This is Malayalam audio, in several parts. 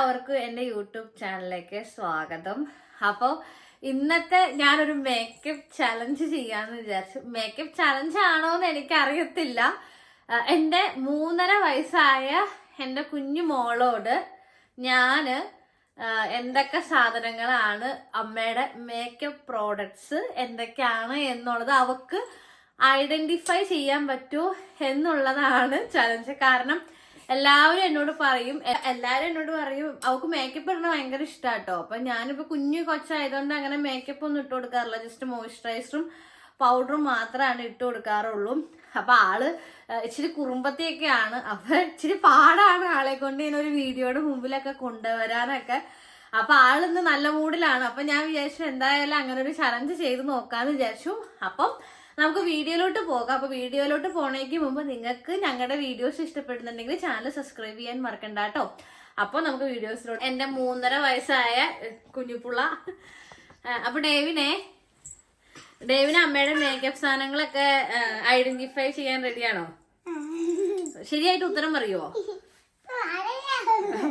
എല്ലാവർക്കും എന്റെ യൂട്യൂബ് ചാനലിലേക്ക് സ്വാഗതം. അപ്പോൾ ഇന്നത്തെ ഞാനൊരു മേക്കപ്പ് ചലഞ്ച് ചെയ്യാന്ന് വിചാരിച്ചു മേക്കപ്പ് ചലഞ്ച് ആണോ എന്ന് എനിക്കറിയത്തില്ല എന്റെ മൂന്നര വയസ്സായ എന്റെ കുഞ്ഞു മോളോട് ഞാൻ എന്തൊക്കെ സാധനങ്ങളാണ് അമ്മയുടെ മേക്കപ്പ് പ്രോഡക്ട്സ് എന്തൊക്കെയാണ് എന്നുള്ളത് അവക്ക് ഐഡന്റിഫൈ ചെയ്യാൻ പറ്റൂ എന്നുള്ളതാണ് ചലഞ്ച് കാരണം എല്ലാവരും എന്നോട് പറയും. എല്ലാവരും എന്നോട് പറയും അവൾക്ക് മേക്കപ്പ് ഇടണ ഭയങ്കര ഇഷ്ടാട്ടോ. അപ്പൊ ഞാനിപ്പോ കുഞ്ഞു കൊച്ചായതുകൊണ്ട് അങ്ങനെ മേക്കപ്പ് ഒന്നും ഇട്ട് കൊടുക്കാറില്ല. ജസ്റ്റ് മോയിസ്ചറൈസറും പൗഡറും മാത്രമാണ് ഇട്ട് കൊടുക്കാറുള്ളൂ. അപ്പൊ ആൾ ഇച്ചിരി കുറുമ്പത്തിയൊക്കെയാണ്. അപ്പൊ ഇച്ചിരി പാടാണ് ആളെ കൊണ്ട് ഇങ്ങനെ ഒരു വീഡിയോയുടെ മുമ്പിലൊക്കെ കൊണ്ടുവരാനൊക്കെ. അപ്പൊ ആളിന്ന് നല്ല മൂഡിലാണ് അപ്പൊ ഞാൻ വിചാരിച്ചു എന്തായാലും അങ്ങനെ ഒരു ചലഞ്ച് ചെയ്ത് നോക്കാന്ന് വിചാരിച്ചു. അപ്പം നമുക്ക് വീഡിയോയിലോട്ട് പോകാം. അപ്പോൾ വീഡിയോയിലോട്ട് പോണേക്ക് മുമ്പ് നിങ്ങൾക്ക് ഞങ്ങളുടെ വീഡിയോസ് ഇഷ്ടപ്പെടുന്നുണ്ടെങ്കിൽ ചാനൽ സബ്സ്ക്രൈബ് ചെയ്യാൻ മറക്കണ്ട കേട്ടോ അപ്പൊ നമുക്ക് വീഡിയോസിലോട്ട് എന്റെ മൂന്നര വയസ്സായ കുഞ്ഞുപുള്ള അപ്പോൾ അപ്പൊ ഡേവിനെ ഡേവിന് അമ്മയുടെ മേക്കപ്പ് സാധനങ്ങളൊക്കെ ഐഡന്റിഫൈ ചെയ്യാൻ റെഡിയാണോ ശരിയായിട്ട് ഉത്തരം പറയുമോ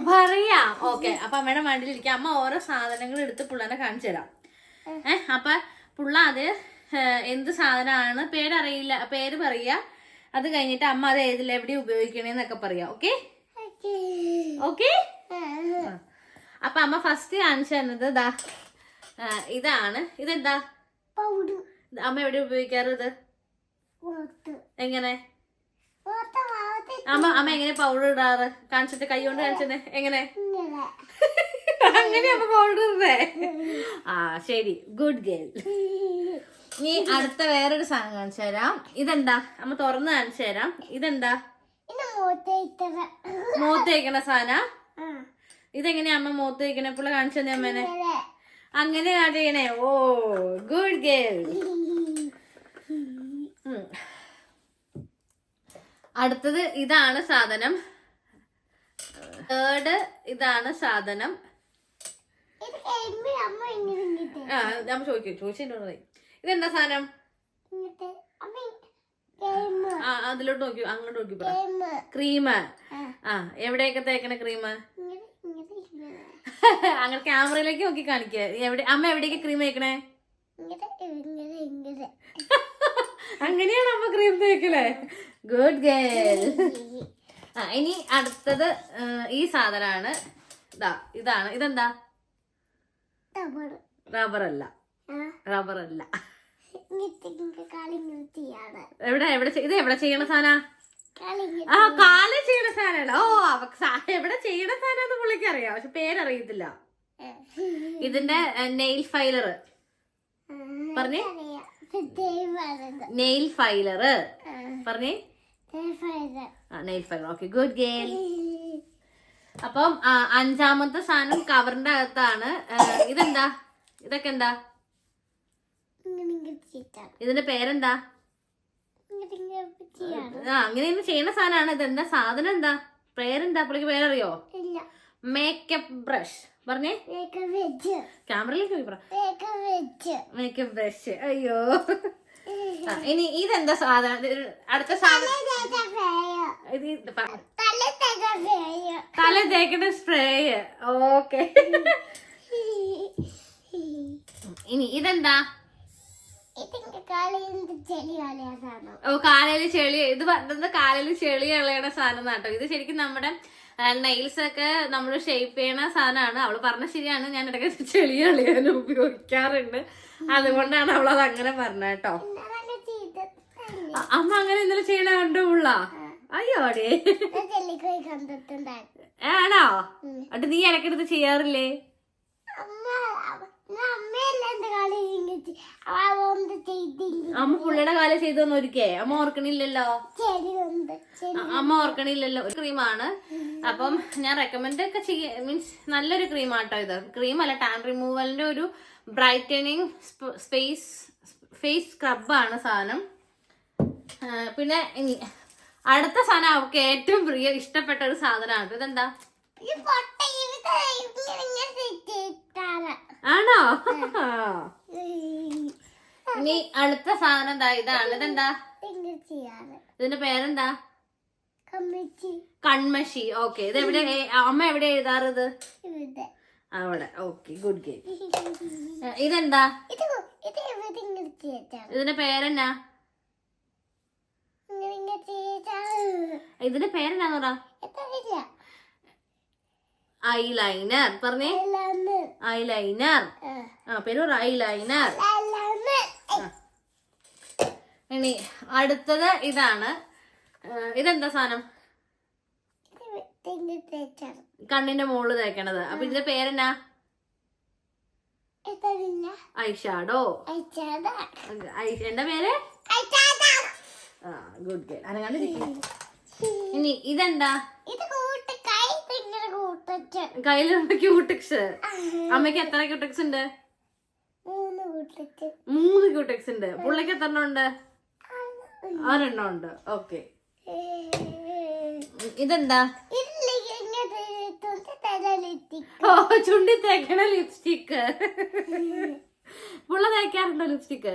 പറയാ. ഓക്കെ അപ്പൊ അമ്മയുടെ മണ്ടിലിരിക്കാം. അമ്മ ഓരോ സാധനങ്ങൾ എടുത്ത് പുള്ളനെ കാണിച്ചു തരാം. ഏഹ് അപ്പൊ പുള്ള അത് എന്ത് സാധനമാണ്? പേരറിയില്ല. പേര് പറയുക അത് കഴിഞ്ഞിട്ട് അമ്മ അത് ഏതിൽ എവിടെ ഉപയോഗിക്കണേന്നൊക്കെ പറയാം. ഓക്കെ? ഓക്കെ. അപ്പൊ അമ്മ ഫസ്റ്റ് കാണിച്ചു തന്നത് ഇതാ ഇതാണ്. ഇതെന്താ? ഇത് അമ്മ എവിടെ ഉപയോഗിക്കാറ് ഇത്? എങ്ങനെ? അമ്മ അമ്മ എങ്ങനെ പൗഡർ ഇടാറ്? കാണിച്ചിട്ട് കൈ കൊണ്ട് കാണിച്ചത് എങ്ങനെ? അങ്ങനെ അമ്മ പൗഡർ ഇടേ ആ ശരി. ഗുഡ് ഗേൾ ഇനി അടുത്ത വേറൊരു സാധനം കാണിച്ചു തരാം. ഇതെന്താ? നമ്മ തുറന്ന് കാണിച്ചു തരാം. ഇതെന്താ? മൂത്ത് തേക്കണ സാധന? ഇതെങ്ങനെയാ അമ്മ മൂത്ത് ഇപ്പോൾ കാണിച്ചു തന്നെ അമ്മേനെ. അങ്ങനെ കാണിക്കണേ ഓ ഗുഡ് ഗേൾ അടുത്തത് ഇതാണ് സാധനം. തേർഡ് ഇതാണ് സാധനം. ആ നമ്മൾ ചോദിക്കും. പറയും. ഇതെന്താ സാധനം? ആ അതിലോട്ട് നോക്കി അങ്ങോട്ട് നോക്കി പറ. ക്രീം ആ. എവിടെയൊക്കെ തേക്കണ ക്രീം അങ്ങനെ ക്യാമറയിലേക്ക് നോക്കി കാണിക്കുക എവിടെ അമ്മ എവിടെയൊക്കെ ക്രീം തേക്കണേ? അങ്ങനെയാണ് അമ്മ ക്രീം തേക്കലേ. ഗുഡ് ഗേൾ ആ ഇനി അടുത്തത് ഈ സാധനമാണ്. ഇതാ ഇതാണ്. ഇതെന്താ? റബ്ബർ അല്ല. റബ്ബർ അല്ല. എവിടെ എവിടെ ഇത് എവിടെ ചെയ്യണ സാധന ആ കാല ചെയ്യണ സാധനമാണ് ഓ എവിടെ ചെയ്യണ സാധനം പുള്ളിക്ക് അറിയാം പക്ഷെ പേരറിയത്തില്ല. ഇതിന്റെ നെയിൽ ഫൈലർ പറഞ്ഞേ. നെയിൽ ഫൈലർ പറഞ്ഞേ. Nail filer okay good girl അപ്പം അഞ്ചാമത്തെ സാധനം കവറിന്റെ അകത്താണ്. ഇതെന്താ? ഇതൊക്കെ എന്താ? ഇതിന്റെ പേരെന്താ? ആ അങ്ങനെ ചെയ്യണ സാധനമാണ്. ഇതെന്താ സാധനം എന്താ? പേരെന്താ? പുള്ളിക്ക് പേരറിയോ? മേക്കപ്പ് ബ്രഷ് പറഞ്ഞേ. ക്യാമറയിലേക്ക് മേക്കപ്പ് ബ്രഷ് അയ്യോ. ഇനി ഇതെന്താ സാധനം? അടുത്ത സാധനം. തല തേക്കുന്ന സ്പ്രേ ഓക്കെ ഇനി ഇതെന്താ? ഓ കാലയിൽ ചെളി ഇത് പറഞ്ഞത് കാലയിൽ ചെളി ഇളയണ സാധനം കേട്ടോ. ഇത് ശരിക്കും നമ്മുടെ നെയിൽസ് ഒക്കെ നമ്മൾ ഷേപ്പ് ചെയ്യണ സാധനമാണ്. അവൾ പറഞ്ഞ ശരിയാണ്. ഞാൻ ഇടയ്ക്ക് ചെളി ഇളയാൻ ഉപയോഗിക്കാറുണ്ട്. അതുകൊണ്ടാണ് അവൾ അത് അങ്ങനെ പറഞ്ഞ കേട്ടോ. അമ്മ അങ്ങനെ ഇന്നലെ ചെയ്യണ കണ്ടുള്ള അയ്യോടെ ആണോ? അട്ട് നീ ഇടയ്ക്കെടുത്ത് ചെയ്യാറില്ലേ? അമ്മ പുള്ളിയുടെ കാലം ചെയ്തോന്ന് ഒരിക്കേ. അമ്മ ഓർക്കണില്ലല്ലോ? അമ്മ ഓർക്കണില്ലല്ലോ? ഒരു ക്രീമാണ് അപ്പം ഞാൻ റെക്കമെൻഡ് ഒക്കെ ചെയ്യ മീൻസ് നല്ലൊരു ക്രീമാട്ടോ ഇത്. ക്രീം അല്ല ടാൻ റിമൂവലിന്റെ ഒരു ബ്രൈറ്റനിങ് സ്പേസ് ഫേസ് ആണ് സാധനം. പിന്നെ ഇനി അടുത്ത സാധനം അവർക്ക് ഏറ്റവും പ്രിയ ഇഷ്ടപ്പെട്ട ഒരു സാധനമാണ്. ഇതെന്താ? ആണോ? ഇനി അടുത്ത സാധനം എന്താ ഇതാണ്. ഇതെന്താ? ഇതിന്റെ പേരെന്താ? കൺമഷി. ഓക്കെ. ഇത് എവിടെ അമ്മ എവിടെ എഴുതാറത്? അവിടെ. ഓക്കെ. ഗുഡ് ഗെയിം ഇതെന്താ? ഇതിന്റെ പേരെന്നാ? ഇതിന്റെ പേരെന്നാ പറ? ഐ ലൈനർ പറഞ്ഞേ. ഐ ലൈനർ ആ. പേര് ഐ അല്ലാന്ന് ഇനി അടുത്തത് ഇതാണ്. ഇതെന്താ സാധനം? കണ്ണിന്റെ മുകളിൽ തേക്കണത്. അപ്പൊ ഇതിന്റെ പേരെന്നാ? ഐഷാഡോ. എന്റെ പേര്? ഗുഡ് ഗേൾ അനങ്ങാണ്ടിരിക്കും ഇനി ഇതെന്താ? കയ്യിലുള്ള ക്യൂട്ടിക്സ് അമ്മയ്ക്ക് എത്ര ക്യൂട്ടിക്സ് ഉണ്ട്? മൂന്ന് ക്യൂട്ടിക്സ് ഉണ്ട്. പുള്ളിക്ക് എത്ര ഉണ്ട്? ഒരെണ്ണം ഉണ്ട്? ഓക്കെ ഇതെന്താ? ഓ ചുണ്ടി തേക്കണ ലിപ്സ്റ്റിക്ക് പുള്ള തേക്കാറുണ്ടോ ലിപ്സ്റ്റിക്ക്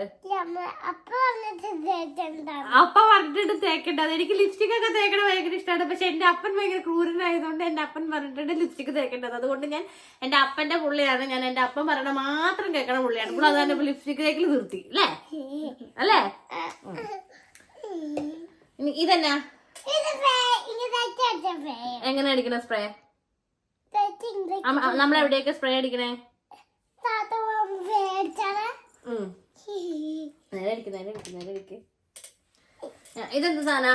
അപ്പൊ പറഞ്ഞിട്ട് തേക്കണ്ട. എനിക്ക് ലിപ്സ്റ്റിക് ഒക്കെ തേക്കണ ഭയങ്കര ഇഷ്ടമാണ് പക്ഷെ എന്റെ അപ്പൻ ഭയങ്കര ക്രൂരനായതുകൊണ്ട് എന്റെ അപ്പൻ പറഞ്ഞിട്ടുണ്ട് ലിപ്സ്റ്റിക് തേക്കേണ്ടത്. അതുകൊണ്ട് ഞാൻ എന്റെ അപ്പന്റെ പുള്ളിയാണ്. ഞാൻ എന്റെ അപ്പൻ പറയണ മാത്രം കേൾക്കണ പുള്ളിയാണ്. പുള്ളി അതാണ് ലിപ്സ്റ്റിക് തേക്കൽ നിർത്തി. അല്ലേ? അല്ലേ? ഇതെന്നാ? എങ്ങനെ അടിക്കണ സ്പ്രേ നമ്മൾ എവിടെയൊക്കെ സ്പ്രേ അടിക്കണേ? ഇതെന്ത് സാധന?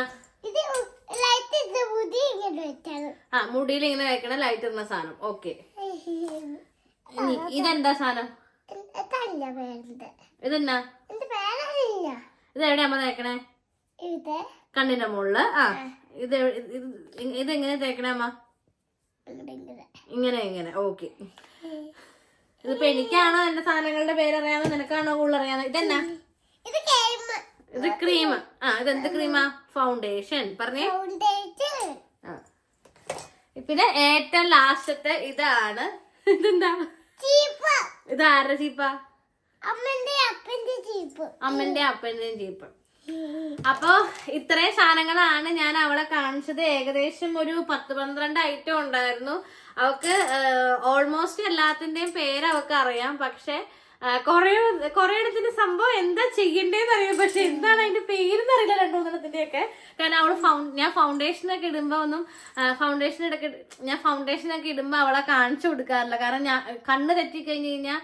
ആ മുടിയിൽ ഇങ്ങനെ വെക്കണ ലൈറ്റ് ഇടുന്ന സാധനം. ഓക്കെ ഇതെന്താ സാധനം? ഇതെന്നാ? ഇത് എവിടെയാ അമ്മ തേക്കണേ? കണ്ണിന്റെ മുകളിൽ ആ. ഇത് ഇത് എങ്ങനെ തേക്കണേ അമ്മ? ഇങ്ങനെ ഇങ്ങനെ. ഓക്കെ. ഇതിപ്പോ എനിക്കാണോ എന്റെ സാധനങ്ങളുടെ പേരറിയാതെ നിനക്കാണോ കൂടുതൽ അറിയാതെ ഇതെന്നാ ഇത് ക്രീം. ആ ഇതെന്ത് ക്രീമാ? ഫൗണ്ടേഷൻ. പറഞ്ഞേ. പിന്നെ ഏറ്റവും ലാസ്റ്റത്തെ ഇതാണ്. ഇതെന്താ? ചീപ്പ്. ഇത് ആരുടെ ചീപ്പാ? അമ്മന്റെ അപ്പന്റെ ചീപ്പ്. അമ്മന്റെ അപ്പന്റെയും ചീപ്പ്. അപ്പൊ ഇത്രയും സാധനങ്ങളാണ് ഞാൻ അവളെ കാണിച്ചത്. ഏകദേശം ഒരു പത്ത് പന്ത്രണ്ട് ഐറ്റം ഉണ്ടായിരുന്നു. അവക്ക് ഓൾമോസ്റ്റ് എല്ലാത്തിന്റെയും പേര് അവക്ക് അറിയാം. പക്ഷെ കൊറേ കൊറേ ഇടത്തിന്റെ സംഭവം എന്താ ചെയ്യണ്ടേന്ന് അറിയാം. പക്ഷെ എന്താണ് അതിന്റെ പേരെന്ന് അറിയില്ല രണ്ടു മൂന്നെണ്ണത്തിന്റെ ഒക്കെ കാരണം അവൾ ഫൗണ്ട് ഞാൻ ഫൗണ്ടേഷൻ ഒക്കെ ഇടുമ്പോ ഒന്നും ഫൗണ്ടേഷൻ ഇടയ്ക്ക് ഞാൻ ഫൗണ്ടേഷൻ ഒക്കെ ഇടുമ്പോ അവളെ കാണിച്ചു കൊടുക്കാറില്ല. കാരണം ഞാൻ കണ്ണ് കഴിഞ്ഞു കഴിഞ്ഞാൽ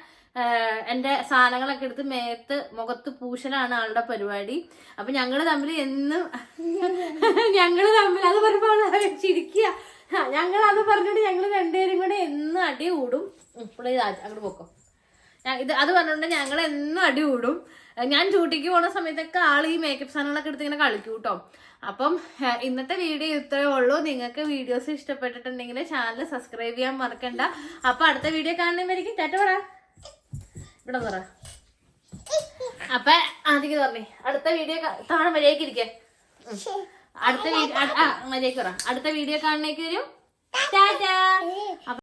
എന്റെ സാധനങ്ങളൊക്കെ എടുത്ത് മേത്ത് മുഖത്ത് പൂശലാണ് ആളുടെ പരിപാടി. അപ്പൊ ഞങ്ങൾ തമ്മിൽ എന്നും ഞങ്ങൾ തമ്മിൽ അത് പറയുമ്പോൾ ചിരിക്കുക ഞങ്ങൾ അത് പറഞ്ഞിട്ട് ഞങ്ങൾ രണ്ടുപേരും കൂടെ എന്നും അടി കൂടും. ഇപ്പോഴേ അങ്ങോട്ട് പോക്കോ. ഇത് അത് പറഞ്ഞുകൊണ്ട് ഞങ്ങൾ എന്നും അടി കൂടും. ഞാൻ ഡ്യൂട്ടിക്ക് പോണ സമയത്തൊക്കെ ആൾ ഈ മേക്കപ്പ് സാധനങ്ങളൊക്കെ എടുത്ത് ഇങ്ങനെ കളിക്കും കേട്ടോ അപ്പം ഇന്നത്തെ വീഡിയോ ഇത്രയേ ഉള്ളൂ. നിങ്ങൾക്ക് വീഡിയോസ് ഇഷ്ടപ്പെട്ടിട്ടുണ്ടെങ്കിൽ ചാനൽ സബ്സ്ക്രൈബ് ചെയ്യാൻ മറക്കണ്ട. അപ്പൊ അടുത്ത വീഡിയോ കാണുന്നവരിക്കും ചേട്ടാ പറ. ഇവിടെ നിറ അപ്പൊ ആദ്യം പറഞ്ഞേ അടുത്ത വീഡിയോ താഴെ മര്യാദയ്ക്ക് ഇരിക്കേ. അടുത്ത വീഡിയോ മര്യാദയ്ക്ക് അടുത്ത വീഡിയോ കാണുന്നേക്ക് വരും. ടാറ്റ